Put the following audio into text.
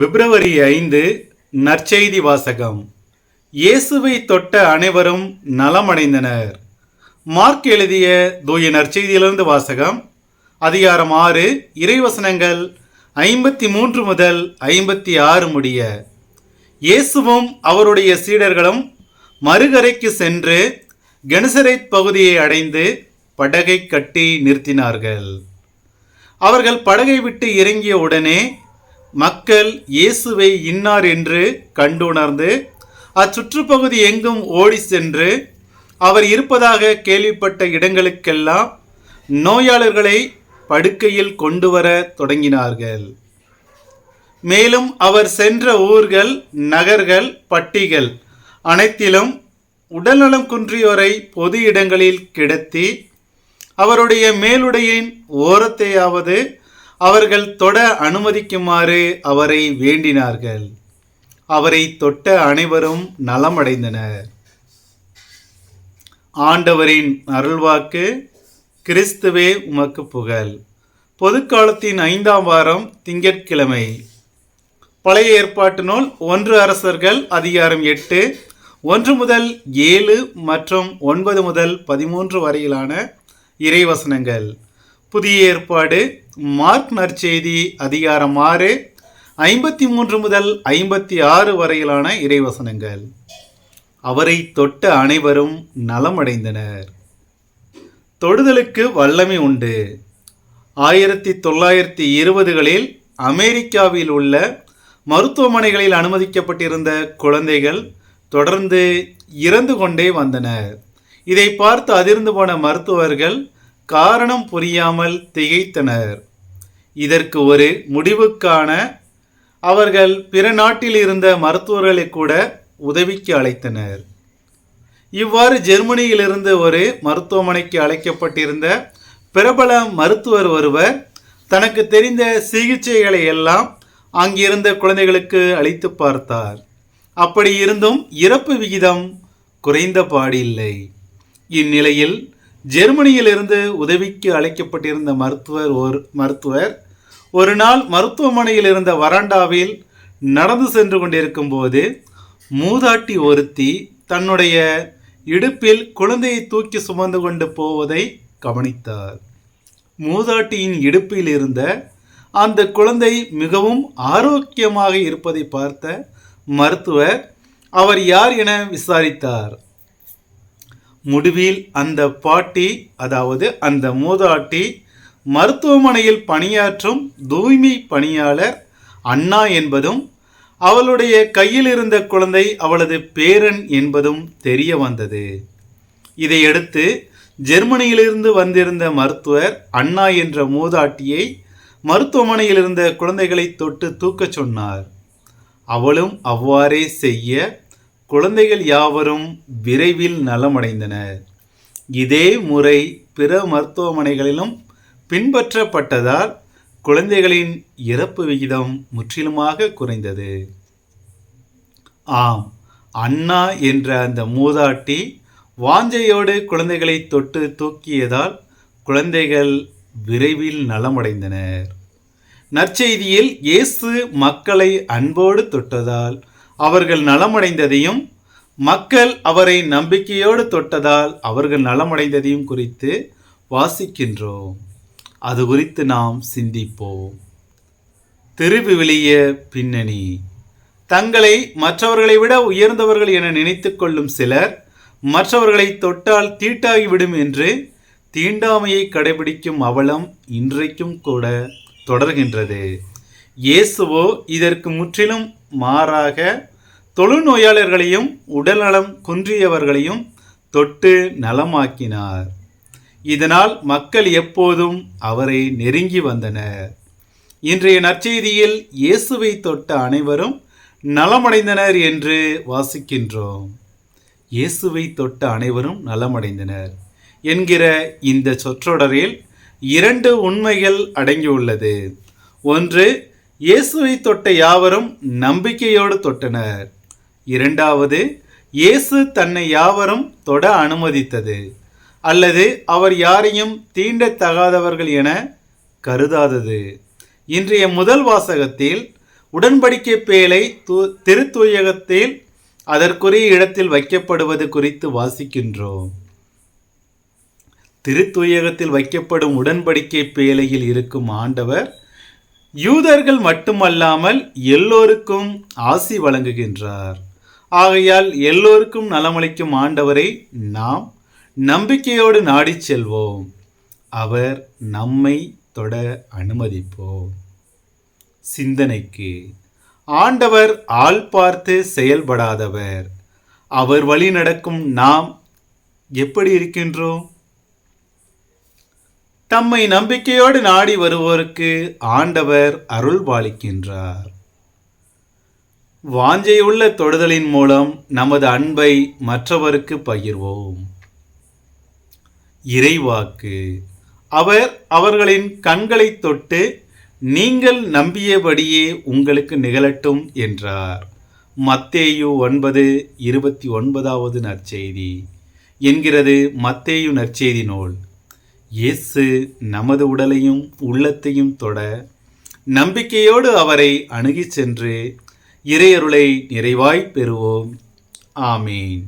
பிப்ரவரி ஐந்து நற்செய்தி வாசகம். இயேசுவை தொட்ட அனைவரும் நலமடைந்தனர். மார்க் எழுதிய தூய நற்செய்தியிலிருந்து வாசகம் அதிகாரம் ஆறு இறைவசனங்கள் ஐம்பத்தி மூன்று முதல் ஐம்பத்தி ஆறு முடிய. இயேசுவும் அவருடைய சீடர்களும் மறுகரைக்கு சென்று கெனசரைத் பகுதியை அடைந்து படகை கட்டி நிறுத்தினார்கள். அவர்கள் படகை விட்டு இறங்கிய உடனே மக்கள் இயேசுவை இன்னார் என்று கண்டுணர்ந்து அச்சுற்றுப்பகுதி எங்கும் ஓடி சென்று அவர் இருப்பதாக கேள்விப்பட்ட இடங்களுக்கெல்லாம் நோயாளர்களை படுக்கையில் கொண்டு வர தொடங்கினார்கள். மேலும் அவர் சென்ற ஊர்கள் நகர்கள் பட்டிகள் அனைத்திலும் உடல்நலம் குன்றியோரை பொது இடங்களில் கிடத்தி அவருடைய மேலுடையின் ஓரத்தையாவது அவர்கள் தொட அனுமதிக்குமாறு அவரை வேண்டினார்கள். அவரை தொட்ட அனைவரும் நலமடைந்தனர். ஆண்டவரின் அருள்வாக்கு கிறிஸ்துவே உமக்கு புகழ். பொதுக்காலத்தின் ஐந்தாம் வாரம் திங்கட்கிழமை. பழைய ஏற்பாட்டு நூல் ஒன்று அரசர்கள் அதிகாரம் எட்டு ஒன்று முதல் ஏழு மற்றும் ஒன்பது முதல் பதிமூன்று வரையிலான இறைவசனங்கள். புதிய ஏற்பாடு. மார்க் நற்செய்தி அதிகாரம் ஆறு ஐம்பத்தி மூன்று முதல் ஐம்பத்தி ஆறு வரையிலான இறைவசனங்கள். அவரை தொட்ட அனைவரும் நலமடைந்தனர். தொடுதலுக்கு வல்லமை உண்டு. ஆயிரத்தி தொள்ளாயிரத்தி இருபதுகளில் அமெரிக்காவில் உள்ள மருத்துவமனைகளில் அனுமதிக்கப்பட்டிருந்த குழந்தைகள் தொடர்ந்து இறந்து கொண்டே வந்தனர். இதை பார்த்து அதிர்ந்து போன மருத்துவர்கள் காரணம் புரியாமல் திகைத்தனர். இதற்கு ஒரு முடிவுக்கான அவர்கள் பிற நாட்டில் இருந்த மருத்துவர்களை கூட உதவிக்கு அழைத்தனர். இவ்வாறு ஜெர்மனியிலிருந்து ஒரு மருத்துவமனைக்கு அழைக்கப்பட்டிருந்த பிரபல மருத்துவர் ஒருவர் தனக்கு தெரிந்த சிகிச்சைகளை எல்லாம் அங்கிருந்த குழந்தைகளுக்கு அளித்து பார்த்தார். அப்படி இருந்தும் இறப்பு விகிதம் குறைந்த பாடில்லை. இந்நிலையில் ஜெர்மனியிலிருந்து உதவிக்கு அழைக்கப்பட்டிருந்த மருத்துவர் ஒரு மருத்துவர் ஒரு நாள் மருத்துவமனையில் இருந்த வராண்டாவில் நடந்து சென்று கொண்டிருக்கும் போது மூதாட்டி ஒருத்தி தன்னுடைய இடுப்பில் குழந்தையை தூக்கி சுமந்து கொண்டு போவதை கவனித்தார். மூதாட்டியின் இடுப்பில் இருந்த அந்த குழந்தை மிகவும் ஆரோக்கியமாக இருப்பதை பார்த்த மருத்துவர் அவர் யார் என விசாரித்தார். முடிவில் அந்த பாட்டி அதாவது அந்த மூதாட்டி மருத்துவமனையில் பணியாற்றும் தூய்மை பணியாளர் அண்ணா என்பதும் அவளுடைய கையில் இருந்த குழந்தை அவளது பேரன் என்பதும் தெரிய வந்தது. இதையடுத்து ஜெர்மனியிலிருந்து வந்திருந்த மருத்துவர் அண்ணா என்ற மூதாட்டியை மருத்துவமனையில் இருந்த குழந்தைகளை தொட்டு தூக்கச் சொன்னார். அவளும் அவ்வாறே செய்ய குழந்தைகள் யாவரும் விரைவில் நலமடைந்தனர். இதே முறை பிற மருத்துவமனைகளிலும் பின்பற்றப்பட்டதால் குழந்தைகளின் இறப்பு விகிதம் முற்றிலுமாக குறைந்தது. ஆம் அண்ணா என்ற அந்த மூதாட்டி வாஞ்சையோடு குழந்தைகளை தொட்டு தூக்கியதால் குழந்தைகள் விரைவில் நலமடைந்தனர். நற்செய்தியில் இயேசு மக்களை அன்போடு தொட்டதால் அவர்கள் நலமடைந்ததையும் மக்கள் அவரை நம்பிக்கையோடு தொட்டதால் அவர்கள் நலமடைந்ததையும் குறித்து வாசிக்கின்றோம். அது குறித்து நாம் சிந்திப்போம். திருவிவிலிய பின்னணி. தங்களை மற்றவர்களை விட உயர்ந்தவர்கள் என நினைத்து கொள்ளும் சிலர் மற்றவர்களை தொட்டால் தீட்டாகிவிடும் என்று தீண்டாமையை கடைபிடிக்கும் அவலம் இன்றைக்கும் கூட தொடர்கின்றது. இயேசுவோ இதற்கு முற்றிலும் மாறாக தொழுநோயாளர்களையும் உடல்நலம் குன்றியவர்களையும் தொட்டு நலமாக்கினார். இதனால் மக்கள் எப்போதும் அவரை நெருங்கி வந்தனர். இன்றைய நற்செய்தியில் இயேசுவை தொட்ட அனைவரும் நலமடைந்தனர் என்று வாசிக்கின்றோம். இயேசுவை தொட்ட அனைவரும் நலமடைந்தனர் என்கிற இந்த சொற்றொடரில் இரண்டு உண்மைகள் அடங்கியுள்ளது. ஒன்று இயேசுவை தொட்ட யாவரும் நம்பிக்கையோடு தொட்டனர். இரண்டாவது இயேசு தன்னை யாவரும் தொட அனுமதித்தது அல்லது அவர் யாரையும் தீண்டத்தகாதவர்கள் என கருதாதது. இன்றைய முதல் வாசகத்தில் உடன்படிக்கை பேலை து- திருத்தூயகத்தில் அதற்குரிய இடத்தில் வைக்கப்படுவது குறித்து வாசிக்கின்றோம். திருத்துயகத்தில் வைக்கப்படும் உடன்படிக்கை பேலையில் இருக்கும் ஆண்டவர் யூதர்கள் மட்டுமல்லாமல் எல்லோருக்கும் ஆசி வழங்குகின்றார். ஆகையால் எல்லோருக்கும் நலமளிக்கும் ஆண்டவரை நாம் நம்பிக்கையோடு நாடிச் செல்வோம். அவர் நம்மை தொட அனுமதிப்போம். சிந்தனைக்கு ஆண்டவர் ஆள் பார்த்து செயல்படாதவர். அவர் வழி நடக்கும் நாம் எப்படி இருக்கின்றோம்? தம்மை நம்பிக்கையோடு நாடி வருவோருக்கு ஆண்டவர் அருள் பாலிக்கின்றார் வாஞ்சையுள்ள தொடுதலின் மூலம் நமது அன்பை மற்றவருக்கு பகிர்வோம். இறைவாக்கு. அவர் அவர்களின் கண்களைத் தொட்டு நீங்கள் நம்பியபடியே உங்களுக்கு நிகழட்டும் என்றார். மத்தேயு ஒன்பது இருபத்தி ஒன்பதாவது நற்செய்தி. என்கிறது மத்தேயு நற்செய்தி நூல். இயேசு நமது உடலையும் உள்ளத்தையும் தொட நம்பிக்கையோடு அவரை அணுகிச் சென்று இறையருளை நிறைவாய்ப் பெறுவோம். ஆமீன்.